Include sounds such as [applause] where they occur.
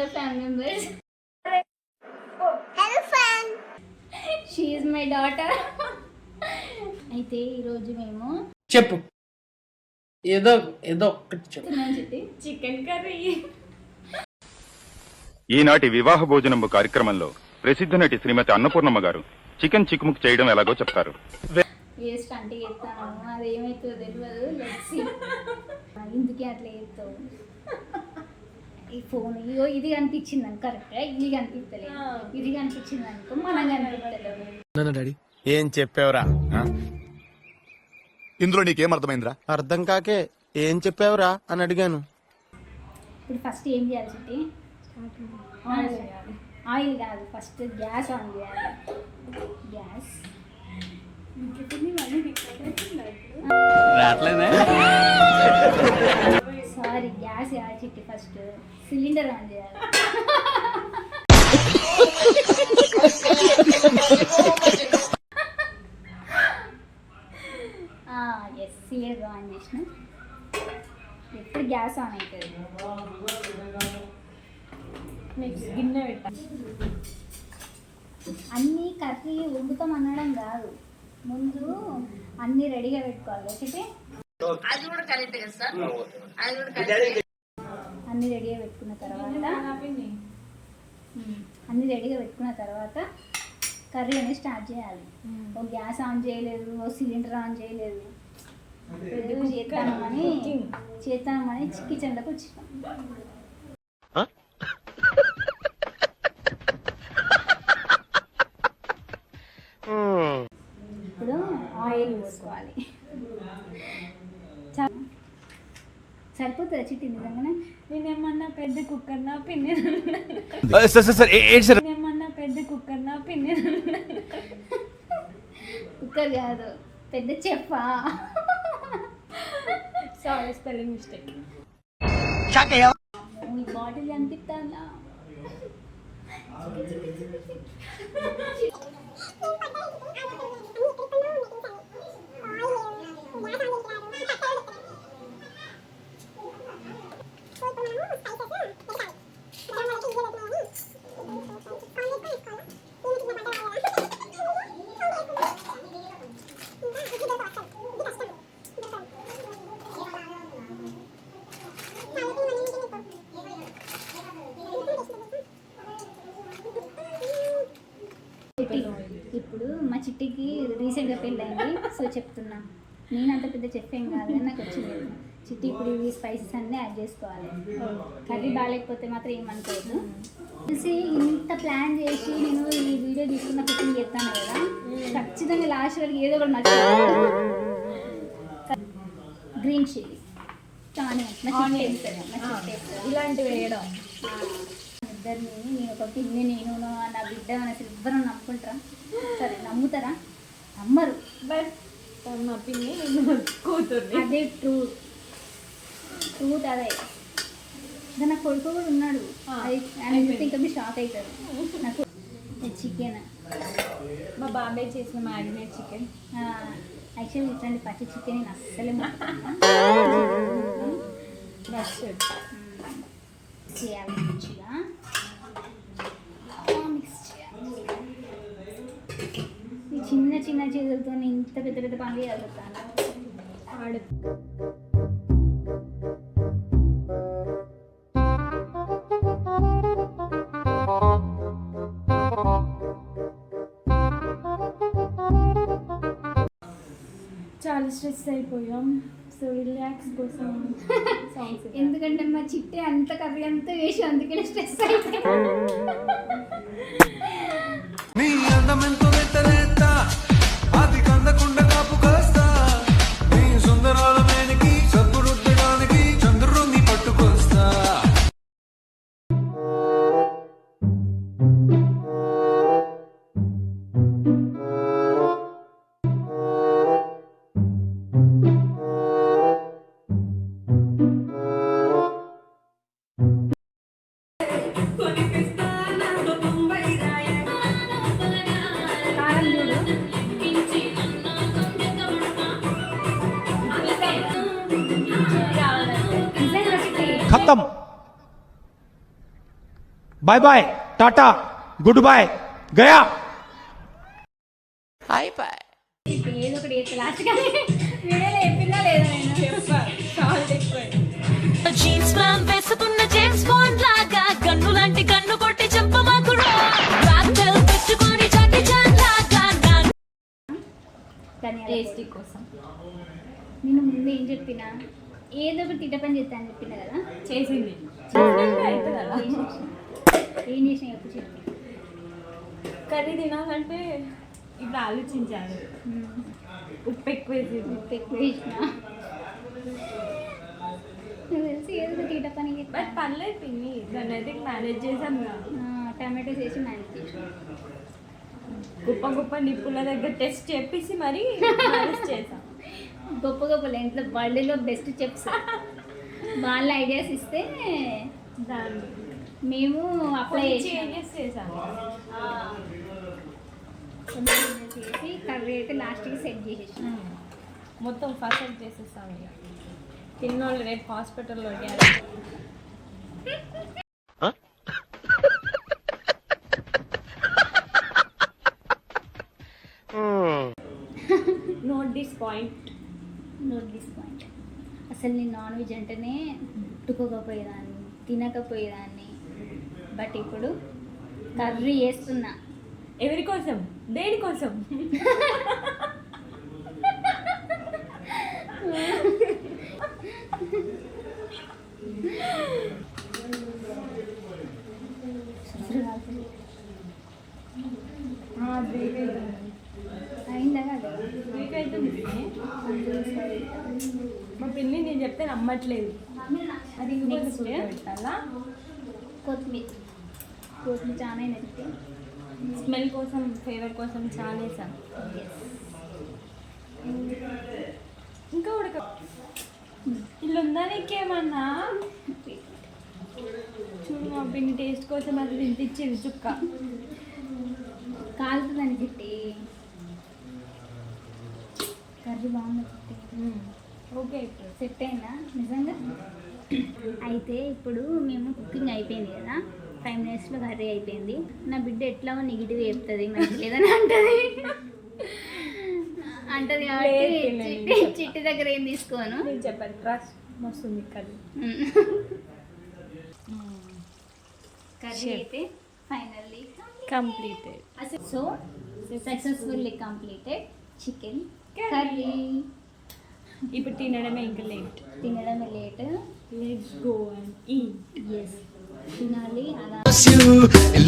Hello family members hello fan she my daughter అయితే ఈరోజు మేము చెప్పు. ఏదో ఏదో ఒక్కటి చెప్పు. Chicken curry. ఈనాటి వివాహ భోజనంబు కార్యక్రమంలో ప్రసిద్ధ నటి శ్రీమతి అన్నపూర్ణమ్మ గారు చికెన్ చిక్కుముక్ చేయడం ఎలాగో చెప్తారు. ఏ స్టంట్ చేస్తాను అది ఏమవుతుందో తెలియదు లెట్స్ ఇందుకే అట్లా చేస్తావు. ఈ ఫోన్ ఇగో ఇది కనిపించింది అనుకో కరెక్ట్? ఇది కనిపిస్తలేదు. ఇది కనిపించింది అనుకో మనం కనిపిస్తలేదు. డాడీ? ఏం చెప్పావురా? ఇందులో నీకేం అర్థమైందిరా? అర్థం కాకే ఏం చెప్పావురా అని అడిగాను. ఇప్పుడు ఫస్ట్ ఏం చేయాలి చిట్టి ఆయిల్ కాదు ఫస్ట్ గ్యాస్ ఆన్ చేయాలి. గ్యాస్. సారీ గ్యాస్ కాదు చిట్టి ఫస్ట్ సిలిండర్ ఆన్ చేయాలి. ఎస్ సిలిండర్ ఆన్ చేసిన. ఎప్పుడు గ్యాస్ ఆన్ అవుతుంది. నెక్స్ట్ గిన్నె పెట్టా. అన్నీ కర్రీ వండుతాం అనడం కాదు. ముందు అన్నీ రెడీగా పెట్టుకోవాలి చెప్పి అన్నీ రెడీగా పెట్టుకున్న తర్వాత అన్నీ రెడీగా పెట్టుకున్న తర్వాత కర్రీ అనేది స్టార్ట్ చేయాలి. ఓ గ్యాస్ ఆన్ చేయలేదు ఓ సిలిండర్ ఆన్ చేయలేదు. ఎందుకు చేస్తామని చేస్తామని కిచెన్లోకి వచ్చినాం. ఇప్పుడు ఆయిల్ పోసుకోవాలి. సరిపోతుంది చిట్టి నిజంగానే? నేనేమన్నా పెద్ద కుక్కర్నా పిన్ని సార్ పెద్ద కుక్కర్నా పిన్ని కుక్కర్ కాదు పెద్ద చెప్పా సారీ స్పెల్లింగ్ మిస్టేక్ మీ బాటిల్ కనిపిస్తానా చిట్టి, ఇప్పుడు మా చిట్టికి రీసెంట్గా పెళ్ళైంది సో చెప్తున్నా. నేను అంత పెద్ద ఏం కాదు నాకు వచ్చింది. చిట్టి ఇప్పుడు ఇవి స్పైసెస్ అన్నీ యాడ్ చేసుకోవాలి. కర్రీ బాగాలేకపోతే మాత్రం ఏమనుకోవద్దు తెలిసి ఇంత ప్లాన్ చేసి నేను ఈ వీడియో తీసుకున్న కుకింగ్ చేస్తాను కదా. ఖచ్చితంగా లాస్ట్ వరకు ఏదో ఒకటి మర్చిపోతాను. Green chilli. ఇద్దరిని ఇలాంటివి వేయడం. నేను ఒక పిన్ని నేను నా బిడ్డ అనేసి ఇద్దరు నమ్ముకుంటారా? సరే నమ్ముతారా? నమ్మరు. బట్ మా పిన్ని నేను కూతుర్ని. అదే ట్రూత్ ట్రూత్ అదే. ఇంకా నా కొడుకు కూడా ఉన్నాడు. అది ఇంకా మీరు షాక్ అవుతారు నాకు చికెన్. మా బాబాయ్ చేసిన మ్యారినేట్ చికెన్. యాక్చువల్లీ ఇట్లాంటి పచ్చి చికెన్ నేను అస్సలే చేయాలి మంచిగా మిక్స్ చేయాలి ఈ చిన్న చిన్న చేతులతో ఇంత పెద్ద పెద్ద పనులు చదువుతాను ఆడు. చాలా స్ట్రెస్ అయిపోయాం. సో రిలాక్స్ కోసం సాంగ్స్ [laughs] ఎందుకంటే మా చిట్టి అంత కర్రీ అంతా వేసి అందుకని స్ట్రెస్ అయితే bye bye Tata good bye గయా హాయ్ బాయ్ మాకు టేస్టీ కోసం. నేను ముందు ఏం చెప్పినా? ఏదో ఒకటి తిట్ట పని చేస్తా అని చెప్పిన కదా? చేసింది. ఏం చేసిన? ఏం చేసిన ఎప్పుడు చెప్పి కర్రీ తినాలంటే ఇప్పుడు ఆలోచించాను ఉప్పు ఎక్కువ వేసింది. ఉప్పు ఎక్కువ వేసిన. నాకు తెలిసి ఏదో తిట్ట పని బట్ పర్లేదు పిన్ని దాన్ని అయితే మేనేజ్ చేసాం టమాటోస్ వేసి మేనేజ్ చేసిన గొప్ప గొప్ప నిప్పుల దగ్గర టెస్ట్ చేపించి మరీ [laughs] మేనేజ్ చేసాం గొప్ప గొప్ప ఇంట్లో వరల్డ్లో బెస్ట్ చెప్స్ [laughs] వాళ్ళ ఐడియాస్ ఇస్తే దాన్ని మేము అప్లై చేంజెస్ చేసాం చేసి కర్రీ అయితే లాస్ట్కి సెట్ చేసేసాం మొత్తం ఫస్ట్ చేసేస్తాం ఇక. తిన్నోళ్ళు రేపు హాస్పిటల్లో note this point note this point అసలు నేను నాన్ వెజ్ అంటేనే ముట్టుకోకపోయేదాన్ని తినకపోయేదాన్ని. బట్ ఇప్పుడు కర్రీ వేస్తున్నా ఎవరి కోసం? దేని [laughs] కోసం అయిందా కదా మీకైతే మా పిన్ని నేను చెప్తే నమ్మట్లేదు. అది. పెట్టాలా కొత్తిమీర. కొత్తిమీర చాలా నెత్తి. స్మెల్ కోసం ఫ్లేవర్ కోసం చాలా వేసాను ఇంకా ఉడక. ఇల్లు ఉందా నీకేమన్నా? చూడు మా పిన్ని టేస్ట్ కోసం అది తినిపించింది చుక్క. కాలుతుందని చిట్టి కర్రీ బాగుంది. ఓకే ఇప్పుడు సెట్ అయిందా? నిజంగా? అయితే ఇప్పుడు మేము కుకింగ్ అయిపోయింది కదా ఫైవ్ మినిట్స్లో కర్రీ అయిపోయింది. నా బిడ్డ ఎట్లా నెగిటివ్ చెప్తుంది మంచి లేదని అంటది. అంటది కాబట్టి చిట్టి చిట్టి దగ్గర ఏం తీసుకోను? నేను చెప్పాను ట్రస్ట్ వస్తుంది కర్రీ. కర్రీ అయితే finally completed so successfully completed chicken curry ఇప్పుడు తినడమే ఇంకా లేట్ తినడమే లేట్ లెట్స్ గో అండ్ ఈ ఎస్ తినాలి అలా loves you, it